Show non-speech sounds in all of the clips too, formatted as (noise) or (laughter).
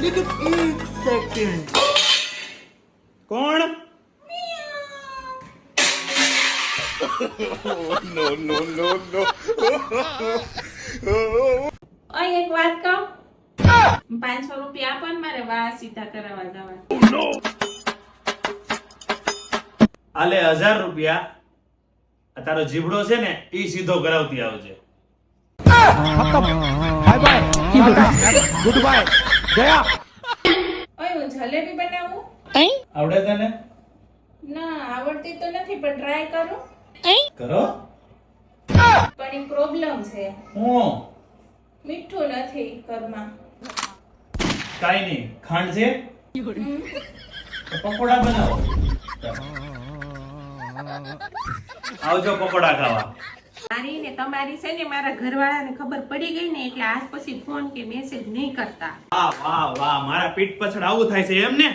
લેકિન એક સેકન્ડ કોણ? નો નો નો નો. ઓય એક વાત કહું? પાંચસો રૂપિયા આપો મારે વા સીધા કરાવવા જવા. આલે હજાર રૂપિયા. તારો જીબડો છે ને એ સીધો કરાવતી આવજે. ઓય હું જલેબી બનાવું આવડે તને ના આવડતી તો નથી પણ ટ્રાય કરું કરો પણ એક પ્રોબ્લેમ છે હું મીઠું નથી ઘરમાં કાઈ નહીં ખાંડ છે પકોડા બનાવો આવજો પકોડા ખાવા. મારી ને તમારી છે ને મારા ઘરવાળાને ખબર પડી ગઈ ને એટલે આજ પછી ફોન કે મેસેજ નહીં કરતા. વાહ વાહ વાહ મારા પીઠ પાછળ આવું થાય છે એમ ને?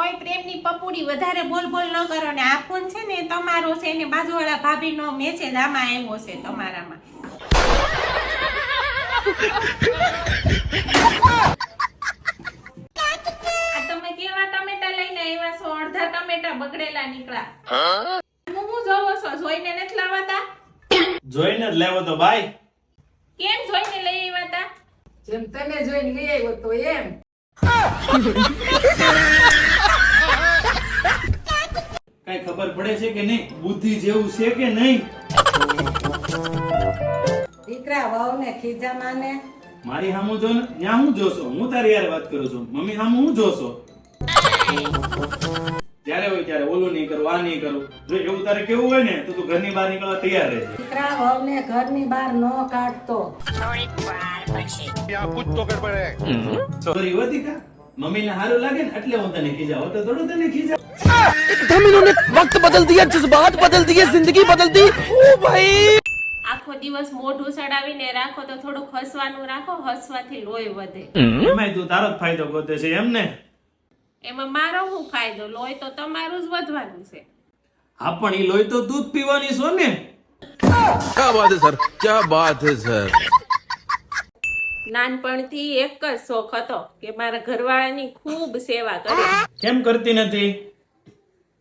ઓય પ્રેમની પપુડી વધારે બોલ બોલ ન કરો ને આ ફોન છે ને તમારો છે ને બાજુવાળા ભાભીનો મેસેજ આમાં આવ્યો છે તમારામાં. આ તમે કેવા ટમેટા લઈને આવ્યા છો? અડધા ટમેટા બગડેલા નીકળ્યા. હું હું જોવો છો? જોઈને નથી લાવતા? જોઈને જ લેવો તો ભાઈ. કેમ જોઈને લઈ આવ્યા તા? જેમ તમે જોઈને લઈ આવ્યો તો એમ. કઈ ખબર પડે છે કે નહીં? બુદ્ધિ જેવું છે કે નહીં? દીકરા વહુને ખીજા ને મારી હામુ જો ને ત્યાં હું જોશો? હું તારી યાર વાત કરું છું. મમ્મી હામુ હું જોશો? ત્યારે ઓલું નહીં કરું આ નહીં કરું. જો એવું તારે કેવું હોય ને તો તું ઘરની બહાર નીકળવા તૈયાર રહેજે. દીકરા વહુને ઘરની બહાર ન કાઢતો. સોરી હો દીકરા? મમ્મીને હારું લાગે ને એટલે હું તને ખીજા હો થોડું તને ખીજા. વક્ત બદલ દિયા જજ્બાત બદલ દિયે જિંદગી બદલ દી ઓ ભાઈ! આખો દિવસ મોઢું સડાવીને રાખો તો થોડુંક હસવાનું રાખો હસવાથી લોહી વધે. એમાં તું તારો ફાયદો ગોતે છે એમ ને? એમાં મારો હું ફાયદો? લોહી તો તમારું જ વધવાનું છે. હા પણ એ લોહી તો દૂધ પીવાની છો ને. ક્યા બાત હે સર? ક્યા બાત હે સર? નાનપણથી એક જ શોખ હતો કે મારા ઘરવાળાની ખૂબ સેવા કરે. કેમ કરતી નથી?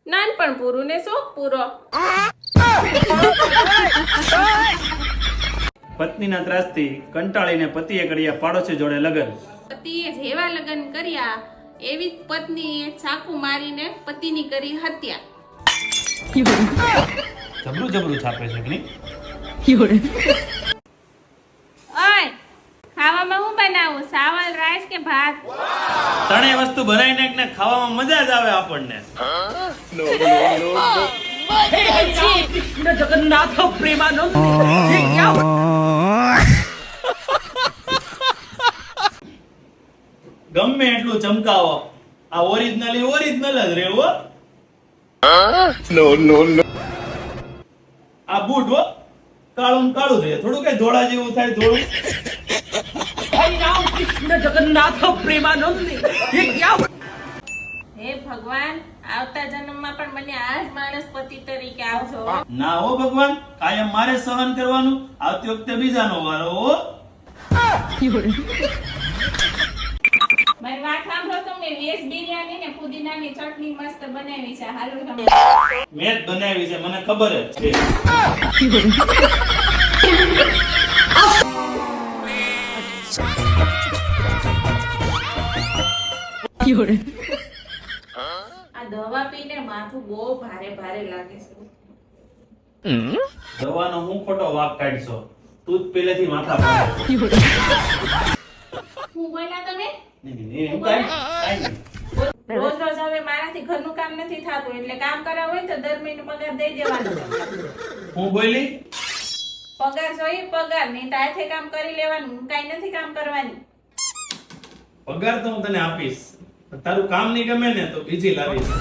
નાનપણ પૂરું ને શોખ પૂરો. પત્નીના ત્રાસથી કંટાળીને પતિએ કર્યા પાડોશી જોડે લગ્ન. પતિએ જેવા લગન કર્યા એવી જ પત્નીએ ચાકુ મારીને પતિની કરી હત્યા. જબરું જબરું છાપે છે કે ઓય ખાવામાં હું બનાવું? સાવલ રાઈસ કે ભાત? ત્રણેય વસ્તુ બનાવીને એકને ખાવામાં મજા જ આવે આપણને. જગન્નાથ પ્રેમાનંદ ગમે એટલું ચમકાવો. આ ઓરિજિનલ ઓરિજિનલ જ રહેવો આ બૂટ હો. કાળું કાળું રહે. થોડું કઈ ધોળા જેવું થાય થોડું જગન્નાથ પ્રેમાનંદ ભગવાન આવતા જન્મમાં પણ મને આ માણસ પતિ તરીકે આવજો. ના હો ભગવાન કાયમ મારે સહન કરવાનું. આવતી વખતે બીજાનો વારો હો. મેં વેજ બિરયાની ને પુદીનાની ચટણી મસ્ત બનાવી છે. હાલો તમે. મેં જ બનાવી છે મને ખબર જ છે. આ દવા પીને માથું બહુ ભારે ભારે લાગે છે. દવાનો હું ખોટો વાક કાઢશો? તું જ પેલેથી માથા ભારે હું બોલ્યા તમે નહીં, નહીં, નહીં, કાંઈ નહીં, કાંઈ નહીં. રોજ રોજ હવે મારાથી ઘરનું કામ નથી થતું એટલે કામ કરાવ હોય તો દર મહિને પગાર દઈ દેવાનો. હું બોલી? પગાર જોઈ પગાર. નહીં તો કામ કરી લેવાનું હું કાઈ નથી કામ કરવાની. પગાર તો હું તને આપીશ. તારું કામ નહીં ગમે ને તો બીજી લાવીશ.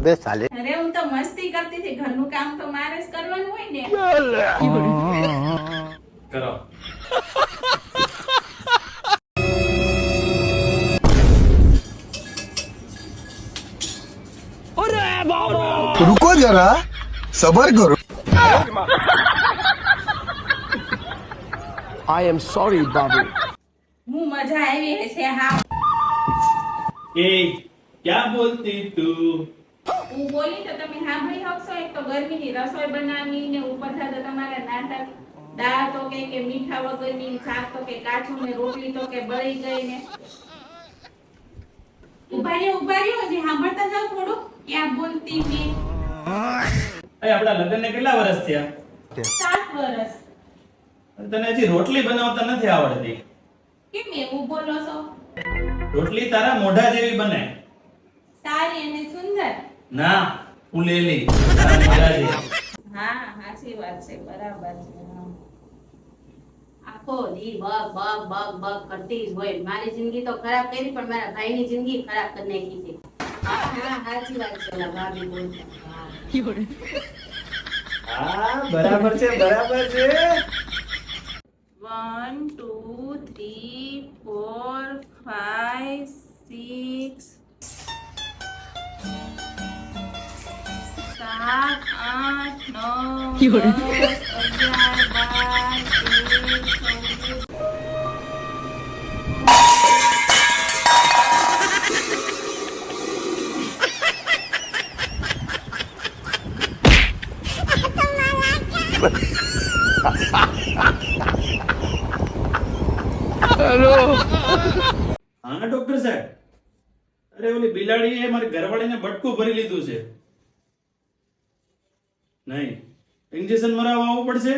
અબે સાલે. અરે હું તો મસ્તી કરતી હતી. ઘરનું કામ તો મારે જ કરવાનું હોય ને. કરો. રૂકો જરા સબર કરો આઈ એમ સોરી બાબુ હું મજા આવી છે હા. એ ક્યાં બોલતી તું? હું બોલી તો તમે સાંભળી શકશો એક તો ગરમી ની રસોઈ બનાવી ને ઉપર સાથે તમારે નાતા દાળ તો કે કે મીઠા વગરની શાક તો કે કાચું ને રોટલી તો કે બળી ગઈ ને. ઊભા રહ્યો ઊભા રહ્યો હજી સાંભળતા જાવ થોડું ક્યાં બોલતી મેં? એ આપણા લગ્નને કેટલા વર્ષ થયા? સાત વર્ષ તને હજી રોટલી બનાવતા નથી આવડતી. કેમ એવું બોલો છો? રોટલી તારા મોઢા જેવી બને. સારી અને સુંદર? ના ફૂલેલી. તારા મોઢા જેવી હા સાચી વાત છે બરાબર છે આખો દી બગ બગ બગ બગ કરતી જ હોય. મારી જિંદગી તો ખરાબ કરી પણ મારા ભાઈની જિંદગી ખરાબ કરી નાખી છે. બરાબર છે બરાબર છે. One two three four five six સાત આઠ નવ દસ અગિયાર બાર તેર ચૌદ હા ડોક્ટર સાહેબ. અરે ઓલી બિલાડીએ મારી ઘરવાળીને બટકું ભરી લીધું છે. નહીં. ઇન્જેક્શન મરાવવા આવવું પડશે?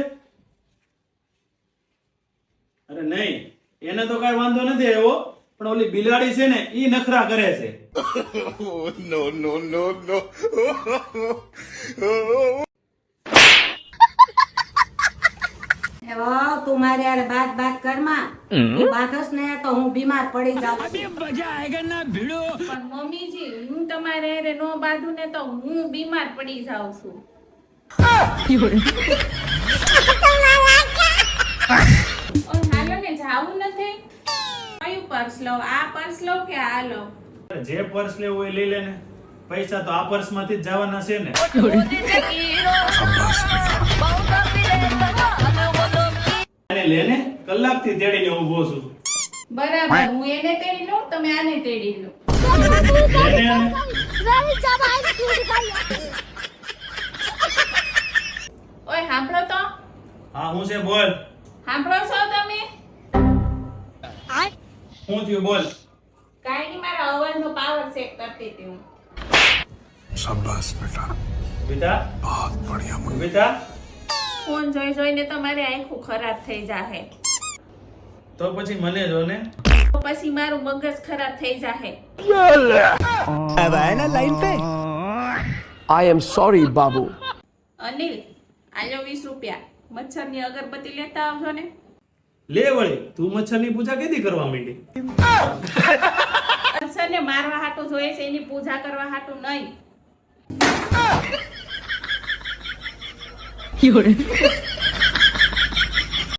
અરે નહીં. એને તો કઈ વાંધો નથી આવ્યો પણ ઓલી બિલાડી છે ને ઈ નખરા કરે છે. (laughs) No, no, (laughs) no, no. એ વાવ, તું મારી હારે બાત બાત કરમાં. તું બાંધસ ને તો હું બીમાર પડી જાઉં છું. પણ મમ્મીજી હું તમારે હારે નો બાંધું ને તો હું બીમાર પડી જાઉં છું. ઓય, હાલો ને જાવું નથી? કયું પર્સ લઉં આ પર્સ લઉં કે આ લઉં જે પર્સ લેવું હોય એ લઈ લે ને પૈસા તો આ પર્સમાંથી જ જવાના છે ને. કલાકથી તેડીને ઊભો છું. બરાબર હું એને તેડી લઉં તમે આને તેડી લો. ઓય સાંભળો તો. હા હું છે બોલ. સાંભળો છો તમે? હું થયું બોલ. કાઈ નહીં મારા અવાજ નો પાવર ચેક કરતી હતી હું. શાબાશ બેટા. બેટા બહુત બઢિયા બેટા ફોન જોઈ જોઈને તમારી આંખો ખરાબ થઈ જાહે. તો પછી મને જો ને? પછી મારું મગજ ખરાબ થઈ જાહે. આવાના લાઈન પે? આઈ એમ સોરી બાબુ. અનિલ આલ્યો 20 રૂપિયા. મચ્છરની અગરબત્તી લેતા આવજો ને. લે વળી તું મચ્છરની પૂજા કેદી કરવા માંડી? મચ્છરને મારવા હાટુ જોઈએ છે એની પૂજા કરવા હાટુ નહીં. યોરે